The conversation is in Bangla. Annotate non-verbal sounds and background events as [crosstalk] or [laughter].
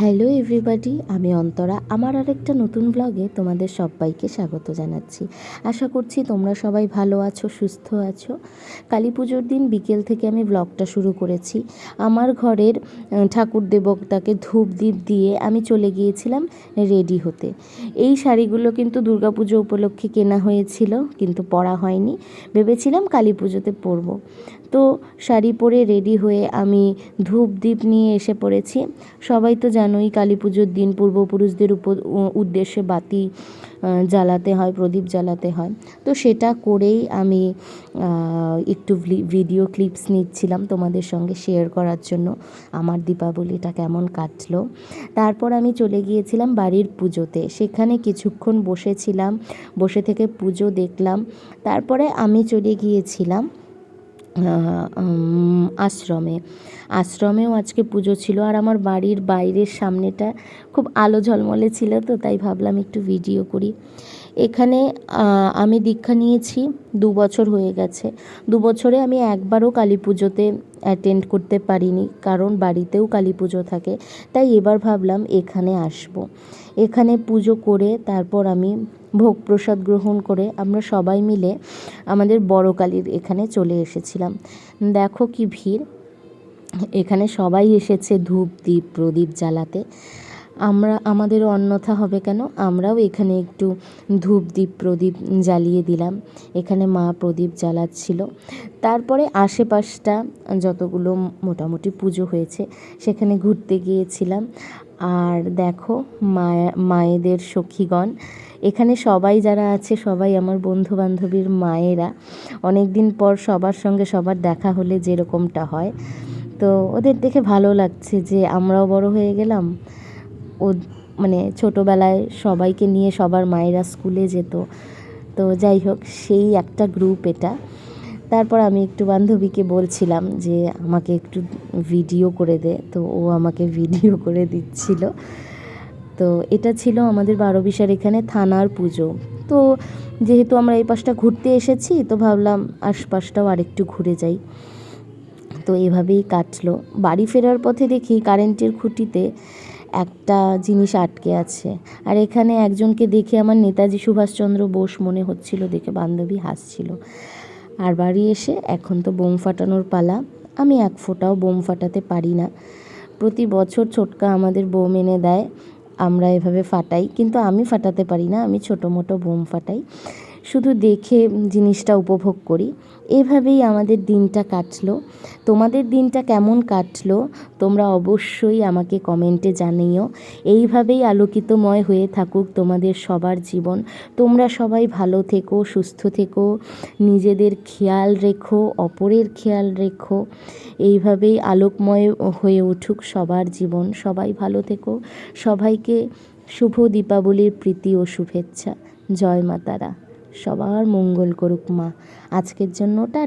হ্যালো এভরিবাডি আমি অন্তরা। আমার আরেকটা নতুন ব্লগে তোমাদের সবাইকে স্বাগত জানাচ্ছি। আশা করছি তোমরা সবাই ভালো আছো, সুস্থ আছো। কালী পুজোর দিন বিকেল থেকে আমি ব্লগটা শুরু করেছি। আমার ঘরের ঠাকুর দেবতাকে ধূপ দ্বীপ দিয়ে আমি চলে গিয়েছিলাম রেডি হতে। এই শাড়িগুলো কিন্তু দুর্গাপুজো উপলক্ষে কেনা হয়েছিল, কিন্তু পরা হয়নি। ভেবেছিলাম কালী পুজোতে পরবো। তো শাড়ি পরে রেডি হয়ে আমি ধূপ দ্বীপ নিয়ে এসে পড়েছি। সবাই তো জানোই কালী পুজোর দিন পূর্বপুরুষদের উপর উদ্দেশ্যে বাতি জ্বালাতে হয়, প্রদীপ জ্বালাতে হয়। তো সেটা করেই আমি একটু ভিডিও ক্লিপস নিচ্ছিলাম তোমাদের সঙ্গে শেয়ার করার জন্য। আমার দীপাবলিটা কেমন কাটলো। তারপর আমি চলে গিয়েছিলাম বাড়ির পুজোতে। সেখানে কিছুক্ষণ বসেছিলাম, বসে থেকে পুজো দেখলাম। তারপরে আমি চলে গিয়েছিলাম আশ্রমে। আশ্রমেও আজকে পুজো ছিল আর আমার বাড়ির বাইরের সামনেটা খুব আলো ঝলমলে ছিল তো, তাই ভাবলাম একটু ভিডিও করি। এখানে আমি দীক্ষা নিয়েছি, দু বছর হয়ে গেছে। দু বছরে আমি একবারও কালী পুজোতে অ্যাটেন্ড করতে পারিনি, কারণ বাড়িতেও কালী পুজো থাকে, তাই এবার ভাবলাম এখানে আসব। এখানে পুজো করে তারপর আমি ভোগ প্রসাদ গ্রহণ করে আমরা সবাই মিলে আমাদের বড় কালীর এখানে চলে এসেছিলাম। দেখো কি ভিড়। এখানে সবাই এসেছে ধূপ দ্বীপ প্রদীপ জ্বালাতে। আমরা, আমাদেরও অন্যথা হবে কেন? আমরাও এখানে একটু ধূপ দ্বীপ প্রদীপ জ্বালিয়ে দিলাম। এখানে মা প্রদীপ জ্বালাচ্ছিল। তারপরে আশেপাশটা যতগুলো মোটামুটি পুজো হয়েছে, সেখানে ঘুরতে গিয়েছিলাম। আর দেখো, মায়া, মায়েদের সখীগণ। এখানে সবাই যারা আছে, সবাই আমার বন্ধু বান্ধবীর মায়েরা। অনেক দিন পর সবার সঙ্গে সবার দেখা হলে যেরকমটা হয়। তো ওদের দেখে ভালো লাগছে যে আমরাও বড় হয়ে গেলাম। ও মানে ছোটোবেলায় সবাইকে নিয়ে সবার মায়েরা স্কুলে যেত। তো যাই হোক, সেই একটা গ্রুপ এটা। তারপর আমি একটু বান্ধবীকে বলছিলাম যে, আমাকে একটু ভিডিও করে দে। তো ও আমাকে ভিডিও [laughs] করে দিচ্ছিল। তো এটা ছিল আমাদের বারোবিশার এখানে থানার পুজো। তো যেহেতু আমরা এই পাশটা ঘুরতে এসেছি, তো ভাবলাম আশপাশটাও আরেকটু ঘুরে যাই। তো এভাবেই কাটলো। বাড়ি ফেরার পথে দেখি কারেন্টের খুঁটিতে একটা জিনিস আটকে আছে। আর এখানে একজনকে দেখে আমার নেতাজি সুভাষচন্দ্র বোস মনে হচ্ছিল, দেখে বান্ধবী হাসছিল। আর বাড়ি এসে এখন তো বোম ফাটানোর পালা। আমি এক ফোঁটাও বোম ফাটাতে পারি না। প্রতি বছর ছোটকা আমাদের বোম এনে দেয়। আমরা এভাবে ফাটাই, কিন্তু আমি ফাটাতে পারি না, আমি ছোটো মোটো বোম ফাটাই। শুধু দেখে জিনিসটা উপভোগ করি। এভাবেই আমাদের দিনটা কাটলো। তোমাদের দিনটা কেমন কাটলো, তোমরা অবশ্যই আমাকে কমেন্টে জানিও। এইভাবেই আলোকিতময় হয়ে থাকুক তোমাদের সবার জীবন। তোমরা সবাই ভালো থেকো, সুস্থ থেকো, নিজেদের খেয়াল রেখো, অপরের খেয়াল রেখো। এইভাবেই আলোকময় হয়ে উঠুক সবার জীবন। সবাই ভালো থেকো। সবাইকে শুভ দীপাবলির প্রীতি ও শুভেচ্ছা। জয় মা তারা। সবার মঙ্গল করুক মা। আজকের জন্য টা